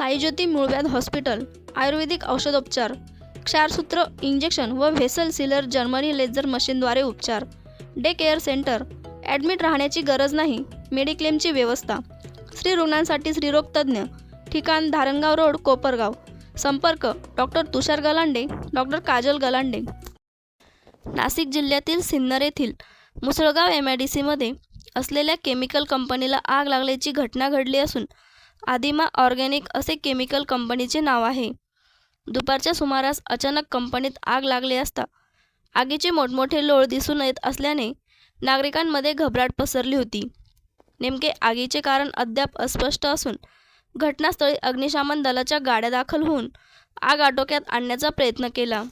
साईज्योती मूळव्याध हॉस्पिटल आयुर्वेदिक औषधोपचार क्षारसूत्र इंजेक्शन व व्हेसल सिलर जर्मनी लेझर मशीनद्वारे उपचार डे केअर सेंटर. ॲडमिट राहण्याची गरज नाही मेडिक्लेमची व्यवस्था. स्त्री रुग्णांसाठी स्त्रीरोग तज्ज्ञ. ठिकाण धारणगाव रोड कोपरगाव. संपर्क डॉक्टर तुषार गलांडे डॉक्टर काजल गलांडे. नाशिक जिल्ह्यातील सिन्नर येथील मुसळगाव एम आय डी सीमध्ये असलेल्या केमिकल कंपनीला आग लागल्याची घटना घडली असून आदिमा ऑर्गॅनिक असे केमिकल कंपनीचे नाव आहे. दुपारच्या सुमारास अचानक कंपनीत आग लागली असता आगीचे मोठमोठे लोळ दिसून येत असल्याने नागरिकांमध्ये घबराट पसरली होती. नेमके आगीचे कारण अद्याप अस्पष्ट असून घटनास्थळी अग्निशामन दलाच्या गाड्या दाखल होऊन आग आटोक्यात आणण्याचा प्रयत्न केला.